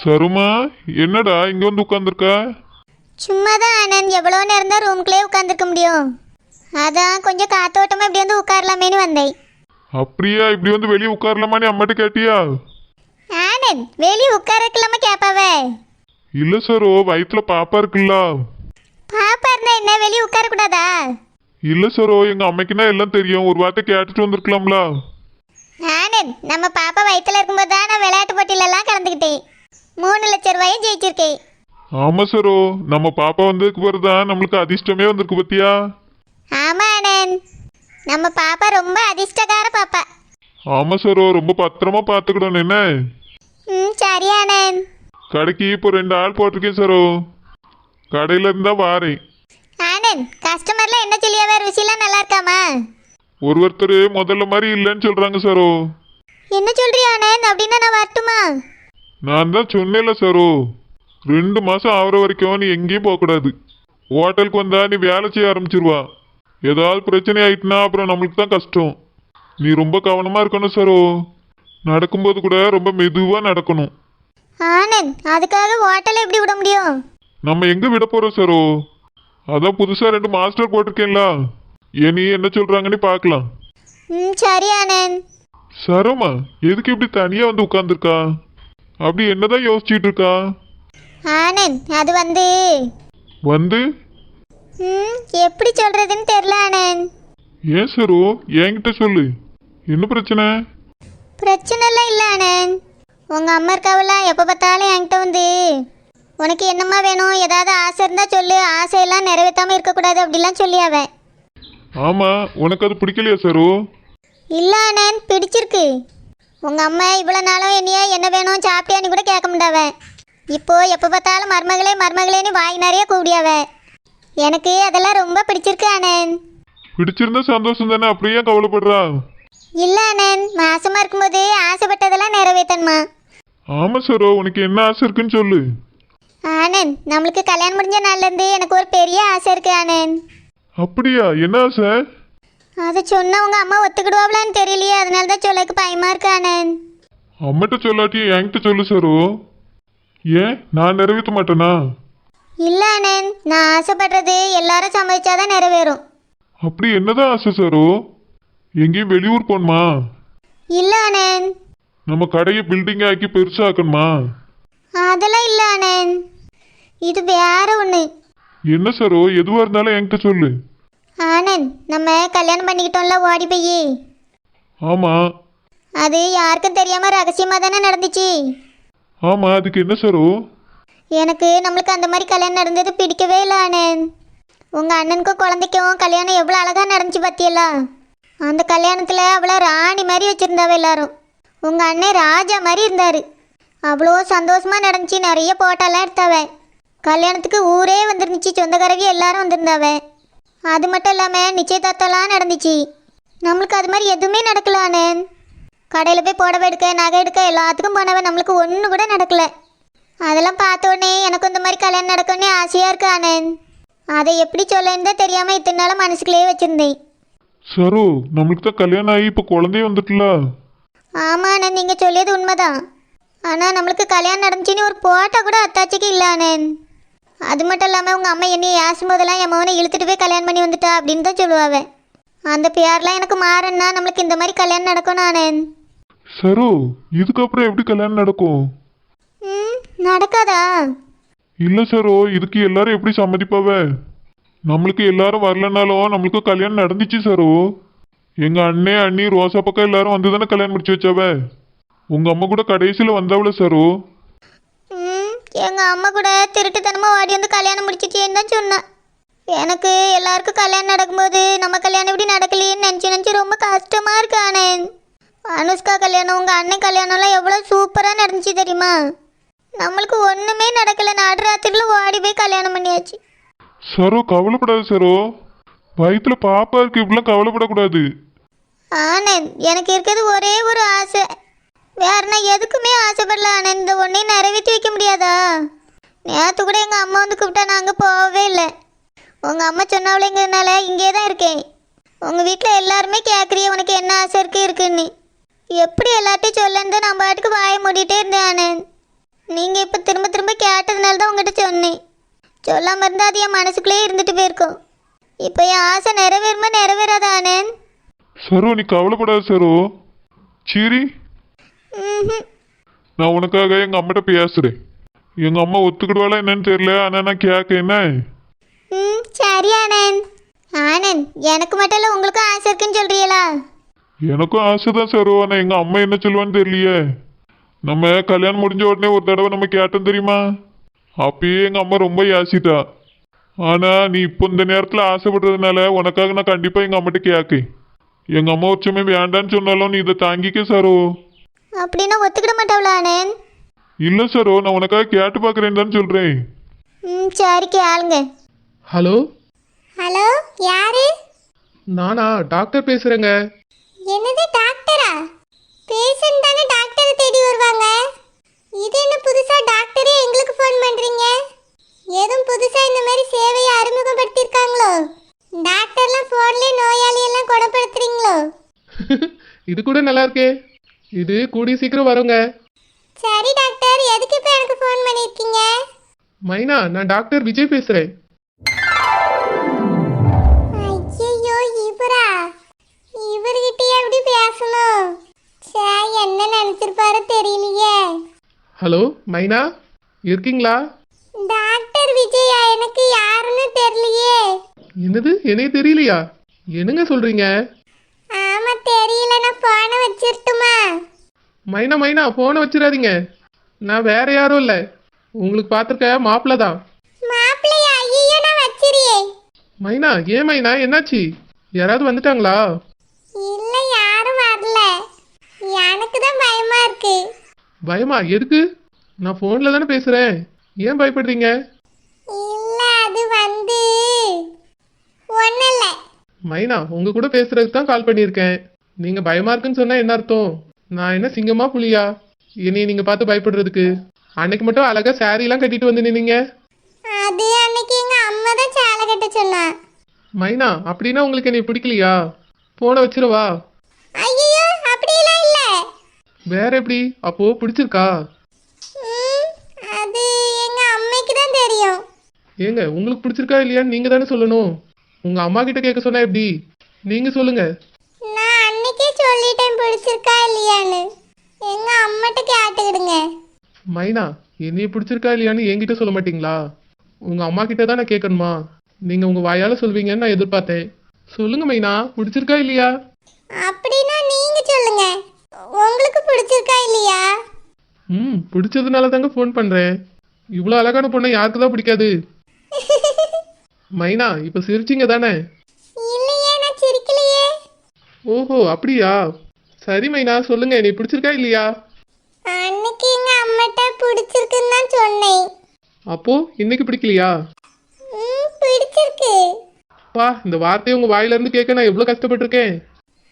சருமா என்னடா இங்க வந்து உட்காந்துருக்க சும்மா தான் ஆனந்த் எவ்வளோ நேரம் தான் ரூம்குள்ளே உட்காந்துருக்க முடியும். அதான் கொஞ்சம் காத்தோட்டமாக இப்படி வந்து உட்காரலாமேன்னு வந்தேன். அப்படியா? இப்படி வந்து வெளியே உட்காரலாமான்னு அம்மாட்ட கேட்டியா? ஆனந்த் வெளியே உட்காரக்கலாம கேட்பாவே இல்ல சரோ வயிற்றுல பாப்பா இருக்குல்ல. பாப்பா இருந்தா என்ன? வெளியே உட்காரக்கூடாதா? இல்ல சரோ எங்க அம்மைக்குன்னா எல்லாம் தெரியும். ஒரு வார்த்தை கேட்டுட்டு வந்திருக்கலாம்ல. ஆனந்த் நம்ம பாப்பா வயித்துல இருக்கும்போது தான் நான் விளையாட்டு போட்டியிலலாம் கலந்துக்கிட்டேன். மூணு லட்ச ரூபாயும் ஜெயிச்சிருக்கேன் ஆமா சரோ நம்ம பாப்பா வந்ததுக்கு பிறகுதான் நம்மளுக்கு அதிர்ஷ்டமே வந்திருக்கு பத்தியா? ஆமா ஆனந்த் நம்ம பாப்பா ரொம்ப அதிர்ஷ்டக்கார பாப்பா. ஆமா சரோ ரொம்ப பத்திரமா பாத்துக்கிடணும் என்ன? ம் சரி ஆனந்த் கடைக்கு இப்போ ரெண்டு ஆள் போட்டிருக்கேன் சரோ. கடையில இருந்தா வாரேன். ஆனந்த் கஸ்டமர்லாம் என்ன சொல்லியாவே ருசிலாம் நல்லா இருக்காமா? ஒரு ஒருத்தர் முதல்ல மாதிரி இல்லைன்னு சொல்றாங்க சரோ. என்ன சொல்றியா ஆனந்த் அப்படின்னா நான் வரட்டுமா? நான் தான் சொன்னேன்ல சரோ. ரெண்டு மாசம் ஆகுற வரைக்கும் நீ எங்கேயும் போகக்கூடாது ஹோட்டலுக்கு வந்தா நீ வேலை செய்ய ஆரம்பிச்சிருவா. ஏதாவது பிரச்சனை ஆயிட்டுனா அப்புறம் நம்மளுக்கு தான் கஷ்டம். நீ ரொம்ப கவனமா இருக்கணும் சரோ. நடக்கும்போது கூட ரொம்ப மெதுவா நடக்கணும். ஆனந்த் அதுக்காக ஹோட்டலை எப்படி விட முடியும்? நம்ம எங்க விட போறோம் சரோ? அதான் புதுசா ரெண்டு மாஸ்டர் போட்டிருக்கேன்ல. நீ என்ன சொல்றாங்கன்னு பார்க்கலாம். ம் சரி ஆனந்த். சரோமா எதுக்கு இப்படி தனியா வந்து உட்கார்ந்துருக்கா? அப்படி என்னதான் யோசிச்சிட்டு இருக்கா ஆனந்த் அது வந்து. வந்து? ம் எப்படி சொல்றதுன்னு தெரியல ஆனந்த். ஏன் சரோ என்கிட்ட சொல்லு. என்ன பிரச்சனை? பிரச்சனைலாம் இல்லை ஆனந்த். உங்கள் அம்மா இருக்காவல எப்போ பார்த்தாலும் என்கிட்ட வந்து. உனக்கு என்னம்மா வேணும்? ஏதாவது ஆசை இருந்தால் சொல்லு. ஆசையெல்லாம் நிறைவேற்றாமல் இருக்கக்கூடாது அப்படிலாம் சொல்லி அவன் ஆமா உனக்கு அது பிடிக்கலையா சரோ? இல்லை ஆனந்த் பிடிச்சிருக்கு. உங்கள் அம்மா இவ்வளோ நாளும் என்னைய என்ன வேணும் சாப்பிட்டியான்னு கூட கேட்க முடியாவன் இப்போ எப்போ பார்த்தாலும் மருமகளே மருமகளேன்னு வாய் நிறைய கூப்பிடியாவ. எனக்கு அதெல்லாம் ரொம்ப பிடிச்சிருக்கு ஆனந்த் பிடிச்சிருந்தா சந்தோஷம் தானே? அப்படியே கவலைப்படுறா? இல்லை ஆனந்த் மாசமாக இருக்கும்போது ஆசைப்பட்டதெல்லாம் நிறைவேற்றணுமா ஆமா சரோ உனக்கு என்ன ஆசை இருக்குன்னு சொல்லு. ஆனந்த் நம்மளுக்கு கல்யாணம் முடிஞ்ச நாள்லேருந்து எனக்கு ஒரு பெரிய ஆசை இருக்கு ஆனந்த் அப்படியா? என்ன ஆசை? அதை சொன்னா உங்க அம்மா ஒத்துக்கிடுவாங்களான்னு தெரியலையே. அதனால தான் சொல்லக்கு பயமா இருக்கு ஆனந்த் அம்மிட்ட சொல்லாட்டி என்கிட்ட சொல்லு சரோ. ஏன்? நான் நிறைவேற்ற மாட்டேனா? இல்ல ஆனந்த் நான் ஆசைப்படுறது எல்லாரும் சம்மதிச்சாதான் நிறைவேறும். அப்படி என்னதான் ஆசை சரோ? எங்கேயும் வெளியூர் போகணுமா? இல்ல ஆனந்த் நம்ம கடையை பில்டிங் ஆக்கி பெருசாக்கணுமா? அதெல்லாம் இல்ல ஆனந்த் இது வேற ஒண்ணு. என்ன சரோ? எதுவா இருந்தாலும் என்கிட்ட சொல்லு. ஆனந்த் நம்ம கல்யாணம் பண்ணிக்கிட்டோம்ல ஓடி போய். ஆமா. அது யாருக்கும் தெரியாம ரகசியமா தானே நடந்துச்சு. ஆமா அதுக்கு என்ன சரோ? எனக்கு நம்மளுக்கு அந்த மாதிரி கல்யாணம் நடந்தது பிடிக்கவே இல்லை ஆனந்த். உங்கள் அண்ணனுக்கும் குழந்தைக்கும் கல்யாணம் எவ்வளோ அழகாக நடந்துச்சு பார்த்தியல்லா அந்த கல்யாணத்தில் அவ்வளோ ராணி மாதிரி வச்சுருந்தாவ எல்லாரும். உங்கள் அண்ணன் ராஜா மாதிரி இருந்தார். அவ்வளோ சந்தோஷமாக நடந்துச்சு நிறைய போட்டோலாம் எடுத்தாவ. கல்யாணத்துக்கு ஊரே வந்துருந்துச்சு சொந்தக்காரவி எல்லாரும் வந்திருந்தாவ. அது மட்டும் இல்லாமல் நிச்சயதார்த்தம்லாம் நடந்துச்சு. நம்மளுக்கு அது மாதிரி எதுவுமே நடக்கல ஆனந்த் கடையில் போய் புடவை எடுக்க நகை எடுக்க எல்லாத்துக்கும் போனவ நம்மளுக்கு ஒன்று கூட நடக்கலை. அதெல்லாம் பார்த்த உடனே எனக்கு இந்த மாதிரி கல்யாணம் நடக்கும்னு ஆசையாக இருக்கு ஆனந்த் அதை எப்படி சொல்லன்னு தான் தெரியாமல் இத்தனை நாள் மனசுக்குள்ளேயே வச்சுருந்தேன். சரோ நம்மளுக்கு தான் கல்யாணம் ஆகி இப்போ குழந்தைய வந்துட்டுல ஆமாம் ஆனந்த் நீங்கள் சொல்லியது உண்மைதான். ஆனால் நம்மளுக்கு கல்யாணம் நடந்துச்சுன்னு ஒரு போட்டோ கூட அத்தாச்சிக்கு இல்லை ஆனந்த் அது மட்டும் இல்லாமல் உங்கள் அம்மா என்னைய யாசும் போதெல்லாம் என் மகனை இழுத்துட்டு போய் கல்யாணம் பண்ணி வந்துட்டா அப்படின்னு தான் சொல்லுவாவ அந்த பேர்லாம் எனக்கு மாறன்னா நம்மளுக்கு இந்த மாதிரி கல்யாணம் நடக்கணும் ஆனந்த் சரோ இதுக்கப்புறம் எப்படி கல்யாணம் நடக்கும்? ம் நடக்காதா? இல்ல சரோ இதுக்கு எல்லாரும் எப்படி சம்மதிப்பாவ? நம்மளுக்கு எல்லாரும் வரலனாலும் நம்மளுக்கு கல்யாணம் நடந்துச்சு சரோ. எங்க அண்ணே அண்ணி ரோசா பக்கம் எல்லாரும் வந்து தானே கல்யாணம் முடிச்சு வச்சாவ? உங்க அம்மா கூட கடைசியில வந்தாவல சரோ. எங்கள் அம்மா கூட திருட்டுத்தனமாக ஓடி வந்து கல்யாணம் முடிச்சிட்டேன்னு தான் சொன்னேன். எனக்கு எல்லாருக்கும் கல்யாணம் நடக்கும்போது நம்ம கல்யாணம் இப்படி நடக்கலையேன்னு நினச்சி நினச்சி ரொம்ப கஷ்டமாக இருக்கு ஆனந்த் அனுஷ்கா கல்யாணம் உங்கள் அண்ணன் கல்யாணம்லாம் எவ்வளோ சூப்பராக நடந்துச்சு தெரியுமா? நம்மளுக்கு ஒன்றுமே நடக்கலை. நடுராத்திரியில் ஓடி போய் கல்யாணம் பண்ணியாச்சு. சரோ கவலைப்படாது சரோ. வயிற்றுல பாப்பா இருக்கு இப்படிலாம் கவலைப்படக்கூடாது. ஆனந்த் எனக்கு இருக்கிறது ஒரே ஒரு ஆசை. வேற நான் எதுக்குமே ஆசைப்படல ஆனால் இந்த ஒன்றையும் நிறைவேற்றி வைக்க முடியாதா? நேற்று கூட எங்கள் அம்மா வந்து கூப்பிட்டா நாங்கள் போகவே இல்லை. உங்கள் அம்மா சொன்னவளைங்கிறதுனால இங்கே தான் இருக்கேன். உங்கள் வீட்டில் எல்லாருமே கேட்குறிய உனக்கு என்ன ஆசை இருக்குது இருக்குன்னு. எப்படி எல்லாத்தையும் சொல்லன்னு தான் நான் பாட்டுக்கு வாய மூடிட்டே இருந்தேன் ஆனந்த் நீங்கள் இப்போ திரும்ப திரும்ப கேட்டதுனால தான் உங்கள்கிட்ட சொன்னேன். சொல்லாமல் இருந்தால் அது என் மனசுக்குள்ளேயே இருந்துட்டு போயிருக்கோம். இப்போ என் ஆசை நிறைவேறுமா நிறைவேறாத ஆனந்த் சரோ நீ கவலைப்படாத சரோ. சரி நான் உனக்காக எங்க அம்மாட்ட பேசுறேன். எங்க அம்மா ஒத்துக்கிடுவாளா என்னன்னு தெரியல ஆனா நான் கேட்க என்ன? ம் சரி ஆனந்த். ஆனந்த் எனக்கு மட்டும் இல்லை உங்களுக்கும் ஆசை இருக்குன்னு சொல்றீங்களா? எனக்கும் ஆசைதான் சரோ ஆனா எங்க அம்மா என்ன சொல்லுவான்னு தெரியலையே. நம்ம கல்யாணம் முடிஞ்ச உடனே ஒரு தடவை நம்ம கேட்டோம் தெரியுமா? அப்பயே எங்க அம்மா ரொம்ப யாசிட்டா. ஆனா நீ இப்போ இந்த நேரத்துல ஆசைப்படுறதுனால உனக்காக நான் கண்டிப்பா எங்க அம்மாட்ட கேட்கேன். எங்க அம்மா ஒரு சமயம் வேண்டான்னு சொன்னாலும் நீ இதை தாங்கிக்க சரோ அப்படின்னா ஒத்துக்கிட மாட்டாங்களா ஆனந்த் இல்ல சரோ நான் உனக்காக கேட்டு பார்க்கறேன்னு தான் சொல்றேன். ம் சரி கேளுங்க. ஹலோ? ஹலோ யாரு? நானா? டாக்டர் பேசுகிறேங்க என்னது டாக்டரா? பேஷண்ட் தானே டாக்டரை தேடி வருவாங்க? இது என்ன புதுசா டாக்டரே எங்களுக்கு ஃபோன் பண்றீங்க? எதுவும் புதுசா இந்த மாதிரி சேவையை அறிமுகப்படுத்தியிருக்காங்களோ? டாக்டர்லாம் ஃபோன்லேயே நோயாளி எல்லாம் குணப்படுத்துறீங்களோ? இது கூட நல்லா இருக்கே. இது கூடிய சீக்கிரம் வருங்க. சரி டாக்டர். எதுக்கு இப்போ எனக்கு ஃபோன் பண்ணியிருக்கீங்க? மைனா நான் டாக்டர் விஜய் பேசுகிறேன் ஐயோ இவரா? இவர்கிட்ட எப்படி பேசணும்? சே என்ன நினைச்சிருப்பாரு தெரியலையே. ஹலோ மைனா இருக்கீங்களா? டாக்டர் விஜயா எனக்கு யாருன்னு தெரியலையே. என்னது? எனக்கு தெரியலையா? என்னங்க சொல்கிறீங்க ஆமா தெரியல நான் வச்சிரட்டுமா? மைனா மைனா ஃபோனை வச்சிடாதீங்க. நான் வேற யாரும் இல்லை. உங்களுக்கு பார்த்துருக்க மாப்பிள்ள தான். மாப்பிள்ளையா? ஐயோ நான் வச்சிரியே மைனா ஏன் மைனா? என்னாச்சு? யாராவது வந்துட்டாங்களா? இல்ல யாரும் வரல. எனக்கு தான் பயமா இருக்கு. பயமா? எதுக்கு? நான் ஃபோனில் தானே பேசுகிறேன் ஏன் பயப்படுறீங்க? இல்ல அது வந்து இல்லை மைனா உங்க கூட பேசுறதுக்கு தான் கால் பண்ணியிருக்கேன். நீங்க பயமா இருக்குன்னு சொன்னா என்ன அர்த்தம்? நான் என்ன சிங்கமா புலியா? இனி நீங்க பார்த்து பயப்படுறதுக்கு? அன்னைக்கு மட்டும் அழகா saree எல்லாம் கட்டிட்டு வந்து நின்னீங்க. அது அன்னைக்கு எங்க அம்மா தான் சேலை கட்ட சொன்னா. மைனா அப்படின்னா உங்களுக்கு என்னை பிடிக்கலையா? போன வச்சிருவா. ஐயோ அப்படியெல்லாம் இல்ல. வேற எப்படி? அப்போ பிடிச்சிருக்கா? ம், அது எங்க அம்மைக்கு தான் தெரியும். ஏங்க உங்களுக்கு பிடிச்சிருக்கா இல்லையான்னு நீங்க தானே சொல்லணும். உங்க அம்மா கிட்ட கேட்க சொன்னா எப்படி? நீங்க சொல்லுங்க. சொல்லிட்டேன் பிடிச்சிருக்கா இல்லையான்னு. எங்க அம்மாட்ட கேட்டுக்கிடுங்க. மைனா என்னைய பிடிச்சிருக்கா இல்லையான்னு என்கிட்ட சொல்ல மாட்டீங்களா? உங்க அம்மா கிட்ட தான் நான் கேட்கணுமா? நீங்க உங்க வாயால சொல்வீங்கன்னு நான் எதிர்பார்த்தேன். சொல்லுங்க மைனா பிடிச்சிருக்கா இல்லையா? அப்படின்னா நீங்க சொல்லுங்க. உங்களுக்கு பிடிச்சிருக்கா இல்லையா? ம் பிடிச்சதுனால தாங்க ஃபோன் பண்றேன். இவ்வளோ அழகான பொண்ணை யாருக்கு தான் பிடிக்காது? மைனா இப்போ சிரிச்சிங்க தானே? ஓஹோ அப்படியா? சரி மைனா சொல்லுங்க நீ பிடிச்சிருக்கா இல்லையா? அன்னைக்கு எங்க அம்மாட்ட பிடிச்சிருக்குன்னு தான் சொன்னேன். அப்போ இன்னைக்கு பிடிக்கலையா? ம் பிடிச்சிருக்கு. பா இந்த வார்த்தையை உங்க வாயில இருந்து கேட்க நான் எவ்வளோ கஷ்டப்பட்டிருக்கேன்.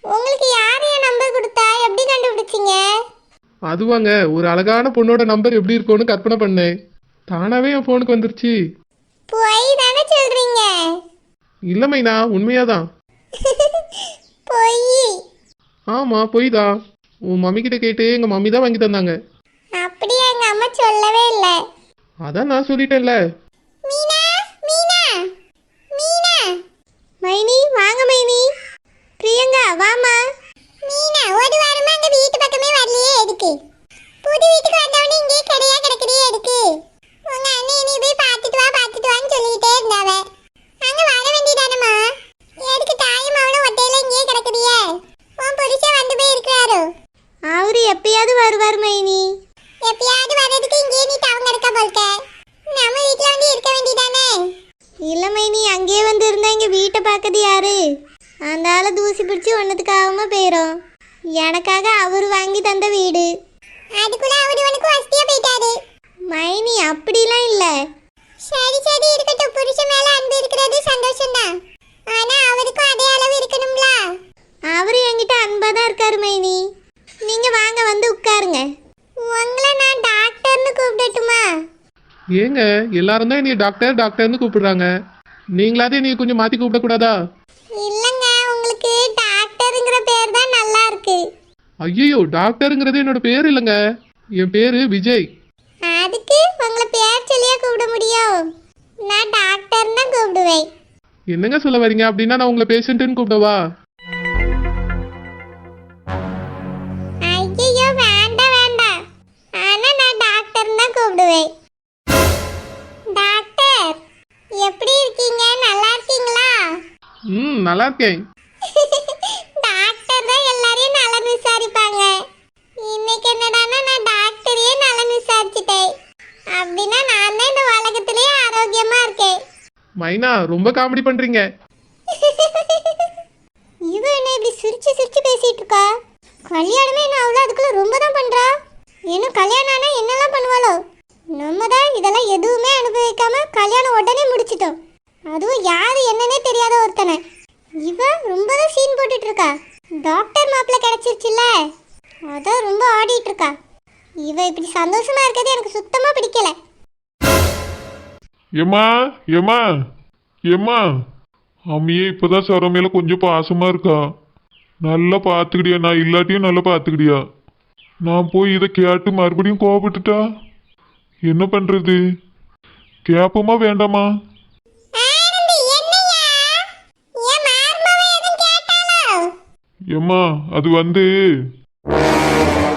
உங்களுக்கு யார் என் நம்பர் கொடுத்தா? எப்படி கண்டுபிடிச்சீங்க? அதுவாங்க ஒரு அழகான பொண்ணோட நம்பர் எப்படி இருக்கும்னு கற்பனை பண்ணேன் தானாவே என் ஃபோனுக்கு வந்துருச்சு. பொய் தானே சொல்றீங்க? இல்லை மைனா உண்மையாதான். பொய் ஆமாம் பொய் தான் உன் மம்மி கிட்ட கேட்டு எங்கள் மம்மி தான் வாங்கி தந்தாங்க. அப்படியே எங்க அம்மா சொல்லவே இல்லை. அதான் நான் சொல்லிட்டேன்ல. மீனா மீனா மீனா. மைனி வாங்க மைனி. பிரியங்கா வாமா மீனா ஒரு வாரமா அந்த வீட்டு பக்கமே வரலையே எதுக்கு புது வீட்டுக்கு வந்தவனே இங்கே கடையா கிடக்குறியே எதுக்கு உங்க அண்ணன் நீ போய் பார்த்துட்டு வா பார்த்துட்டு வான்னு சொல்லிட்டே இருந்தாவ அங்க வர வேண்டியதானம்மா எதுக்கு தாயும் அவனும் ஒத்தையில இங்கே கிடக்குறியே உன் புருஷன் வந்து போய் இருக்கிறாரோ அவரு எப்பயாவது வருவார் மைனி எப்பயாவது வர்றதுக்கு இங்கே நீ டவுன் இருக்க போல்க நம்ம வீட்ல வந்து இருக்க வேண்டியதானே இல்ல மைனி அங்கேயே வந்து இருந்தா இங்க வீட்டை பார்க்கறது யாரு ஆளை தூசி பிடிச்சி ஒன்னதுக்காகாம போயிரும். எனக்காக அவர் வாங்கி தந்த வீடு. அதுக்குள்ள அவரு உனக்கு வசதியா போயிட்டாரு. மைனி அப்படிலாம் இல்ல. சரி சரி இருக்கட்டும். புருஷன் மேல அன்பு இருக்கிறது சந்தோஷம் தான் ஆனா அவருக்கும் அதே அளவு இருக்கணும்ல. அவரு என்கிட்ட அன்பா தான் இருக்காரு மைனி. நீங்க வாங்க வந்து உட்காருங்க. உங்களை நான் டாக்டர்னு கூப்பிடட்டுமா? ஏங்க எல்லாரும் தான் என்னைய டாக்டர் டாக்டர்னு கூப்பிடுறாங்க. நீங்களாவது என்னைய கொஞ்சம் மாற்றி கூப்பிடக்கூடாதா? ஐயோ டாக்டருங்கிறது என்னோட பேர் இல்லைங்க. என் பேர் விஜய். அதுக்கு உங்களை பேர் சொல்லியா கூப்பிட முடியும். நான் டாக்டர் தான் கூப்பிடுவேன். என்னங்க சொல்ல வரீங்க? அப்படின்னா நான் உங்களை பேஷண்ட்டுன்னு கூப்பிடவா? ஐயோ வேண்டாம் வேண்டாம். ஆனா நான் டாக்டர் தான் கூப்பிடுவேன். டாக்டர் எப்படி இருக்கீங்க? நல்லா இருக்கீங்களா? ம் நல்லா இருக்கேன். என்னடான்னா நான் டாக்டரையே நலன் விசாரிச்சுட்டேன். அப்படின்னா நான் தான் இந்த உலகத்திலேயே ஆரோக்கியமா இருக்கேன். மைனா ரொம்ப காமெடி பண்றீங்க. இவ என்ன இப்படி சிரிச்சு சிரிச்சு பேசிட்டு இருக்கா? கல்யாணமே என்ன அவ்வளோ அதுக்குள்ள ரொம்ப தான் பண்றா? இன்னும் கல்யாணம் ஆனா என்னெல்லாம் பண்ணுவாளோ? நம்ம தான் இதெல்லாம் எதுவுமே அனுபவிக்காம கல்யாணம் உடனே முடிச்சிட்டோம். அதுவும் யாரு என்னன்னே தெரியாத ஒருத்தனை. இவ ரொம்ப தான் சீன் போட்டுட்டு இருக்கா. டாக்டர் மாப்பிள்ள கிடைச்சிருச்சுல்ல? அதான் ரொம்ப ஆடிட்டு இருக்கா. இவ இப்படி சந்தோஷமா இருக்கிறது எனக்கு சுத்தமா பிடிக்கல. ஏம்மா ஏம்மா ஏம்மா. அம்மியே இப்பதான் சரம் மேல கொஞ்சம் பாசமா இருக்கா. நல்லா பார்த்துக்கிடியா நான் இல்லாட்டியும் நல்லா பார்த்துக்கிடியா நான் போய் இதை கேட்டு மறுபடியும் கோவப்பட்டுட்டா? என்ன பண்றது? கேப்போமா வேண்டாமா? ஏம்மா அது வந்து Thank you.